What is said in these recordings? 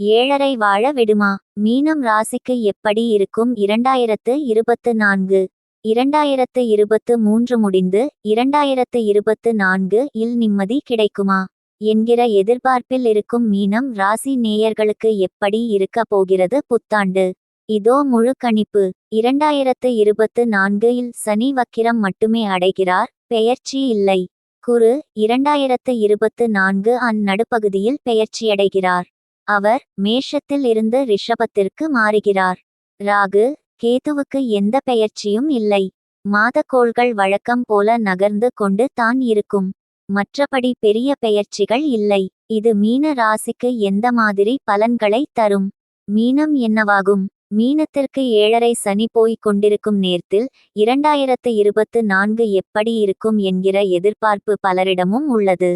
ஏழரை வாழ விடுமா? மீனம் ராசிக்கு எப்படி இருக்கும்? இரண்டாயிரத்து இருபத்து நான்கு. இரண்டாயிரத்து இருபத்து மூன்று முடிந்து இரண்டாயிரத்து இருபத்து நான்கு இல் நிம்மதி கிடைக்குமா? என்கிற எதிர்பார்ப்பில் இருக்கும் மீனம் ராசி நேயர்களுக்கு எப்படி இருக்க போகிறது புத்தாண்டு? இதோ முழு கணிப்பு. இரண்டாயிரத்து இருபத்து நான்கு இல் சனி வக்கிரம் மட்டுமே அடைகிறார் பெயர்ச்சி இல்லை. குரு இரண்டாயிரத்து இருபத்து நான்கு அந் நடுப்பகுதியில் பெயர்ச்சியடைகிறார். அவர் மேஷத்தில் இருந்து ரிஷபத்திற்கு மாறுகிறார். ராகு கேதுவுக்கு எந்த பெயர்ச்சியும் இல்லை. மாதக்கோள்கள் வழக்கம் போல நகர்ந்து கொண்டு தான் இருக்கும். மற்றபடி பெரிய பெயர்ச்சிகள் இல்லை. இது மீன ராசிக்கு எந்த மாதிரி பலன்களை தரும்? மீனம் என்னவாகும்? மீனத்திற்கு ஏழரை சனி போய்க் கொண்டிருக்கும் நேரத்தில் இரண்டாயிரத்து இருபத்து நான்கு எப்படி இருக்கும் என்கிற எதிர்பார்ப்பு பலரிடமும் உள்ளது.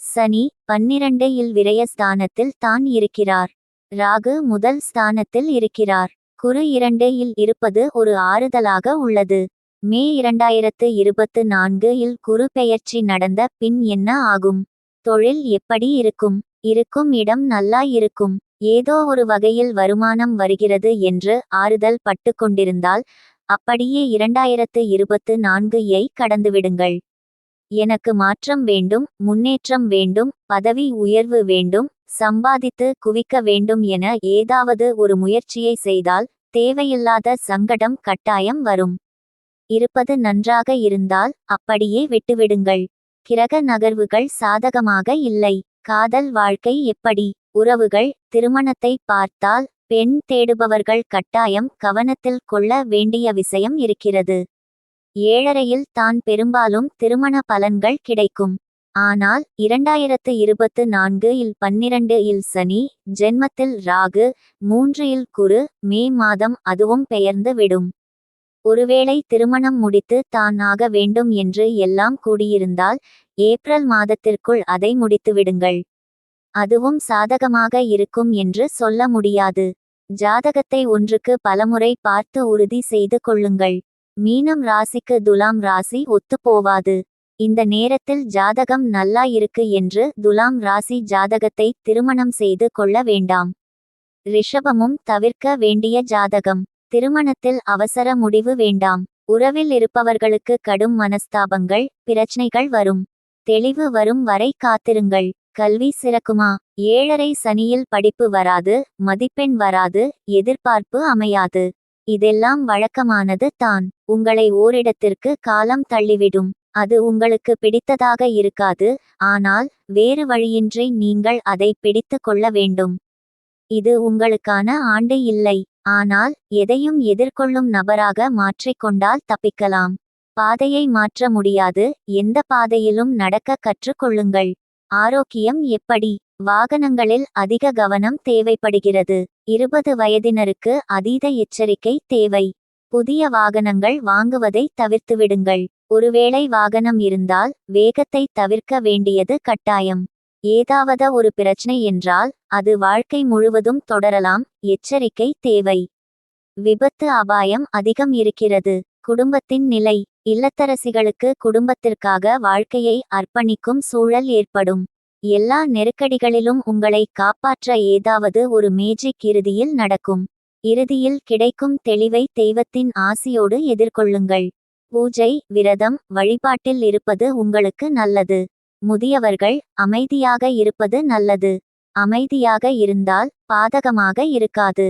சனி பன்னிரண்டு இல் விரய ஸ்தானத்தில் தான் இருக்கிறார். ராகு முதல் ஸ்தானத்தில் இருக்கிறார். குரு இரண்டு இல் இருப்பது ஒரு ஆறுதலாக உள்ளது. மே இரண்டாயிரத்து இருபத்து நான்கு இல் குரு பெயர்ச்சி நடந்த பின் என்ன ஆகும்? தொழில் எப்படி இருக்கும்? இருக்கும் இடம் நல்லா இருக்கும். ஏதோ ஒரு வகையில் வருமானம் வருகிறது என்று ஆறுதல் பட்டு கொண்டிருந்தால் அப்படியே இரண்டாயிரத்து இருபத்து நான்கு ஐ கடந்துவிடுங்கள். எனக்கு மாற்றம் வேண்டும் முன்னேற்றம் வேண்டும் பதவி உயர்வு வேண்டும் சம்பாதித்து குவிக்க வேண்டும் என ஏதாவது ஒரு முயற்சியை செய்தால் தேவையில்லாத சங்கடம் கட்டாயம் வரும். இருப்பது நன்றாக இருந்தால் அப்படியே விட்டுவிடுங்கள். கிரக நகர்வுகள் சாதகமாக இல்லை. காதல் வாழ்க்கை எப்படி? உறவுகள் திருமணத்தை பார்த்தால் பெண் தேடுபவர்கள் கட்டாயம் கவனத்தில் கொள்ள வேண்டிய விஷயம் இருக்கிறது. ஏழரையில் தான் பெரும்பாலும் திருமண பலன்கள் கிடைக்கும். ஆனால் இரண்டாயிரத்து இருபத்து நான்கு இல் பன்னிரண்டு இல் சனி ஜென்மத்தில் ராகு மூன்று இல் குரு மே மாதம் அதுவும் பெயர்ந்து விடும். ஒருவேளை திருமணம் முடித்து தான் ஆக வேண்டும் என்று எல்லாம் கூடியிருந்தால் ஏப்ரல் மாதத்திற்குள் அதை முடித்து விடுங்கள். அதுவும் சாதகமாக இருக்கும் என்று சொல்ல முடியாது. ஜாதகத்தை ஒன்றுக்கு பலமுறை பார்த்து உறுதி செய்து கொள்ளுங்கள். மீனம் ராசிக்கு துலாம் ராசி ஒத்துப்போவாது இந்த நேரத்தில் ஜாதகம் நல்லா இருக்கு என்று துலாம் ராசி ஜாதகத்தை திருமணம் செய்து கொள்ள வேண்டாம். ரிஷபமும் தவிர்க்க வேண்டிய ஜாதகம். திருமணத்தில் அவசர முடிவு வேண்டாம். உறவில் இருப்பவர்களுக்கு கடும் மனஸ்தாபங்கள் பிரச்சனைகள் வரும். தெளிவு வரும் வரை காத்திருங்கள். கல்வி சிறக்குமா? ஏழரை சனியில் படிப்பு வராது மதிப்பெண் வராது எதிர்பார்ப்பு அமையாது. இதெல்லாம் வழக்கமானது தான். உங்களை ஓரிடத்திற்கு காலம் தள்ளிவிடும். அது உங்களுக்கு பிடித்ததாக இருக்காது ஆனால் வேறு வழியின்றி நீங்கள் அதை பிடித்து கொள்ள வேண்டும். இது உங்களுக்கான ஆண்டு இல்லை ஆனால் எதையும் எதிர்கொள்ளும் நபராக மாற்றிக்கொண்டால் தப்பிக்கலாம். பாதையை மாற்ற முடியாது எந்த பாதையிலும் நடக்க கற்றுக்கொள்ளுங்கள் ஆரோக்கியம் எப்படி? வாகனங்களில் அதிக கவனம் தேவைப்படுகிறது. இருபது வயதினருக்கு அதீத எச்சரிக்கை தேவை. புதிய வாகனங்கள் வாங்குவதை தவிர்த்துவிடுங்கள். ஒருவேளை வாகனம் இருந்தால் வேகத்தை தவிர்க்க வேண்டியது கட்டாயம். ஏதாவது ஒரு பிரச்சனை என்றால் அது வாழ்க்கை முழுவதும் தொடரலாம். எச்சரிக்கை தேவை. விபத்து அபாயம் அதிகம் இருக்கிறது. குடும்பத்தின் நிலை. இல்லத்தரசிகளுக்கு குடும்பத்திற்காக வாழ்க்கையை அர்ப்பணிக்கும் சூழல் ஏற்படும். எல்லா நெருக்கடிகளிலும் உங்களை காப்பாற்ற ஏதாவது ஒரு மேஜிக் இறுதியில் நடக்கும். இறுதியில் கிடைக்கும் தெளிவை தெய்வத்தின் ஆசியோடு எதிர்கொள்ளுங்கள். பூஜை விரதம் வழிபாட்டில் இருப்பது உங்களுக்கு நல்லது. முதியவர்கள் அமைதியாக இருப்பது நல்லது. அமைதியாக இருந்தால் பாதகமாக இருக்காது.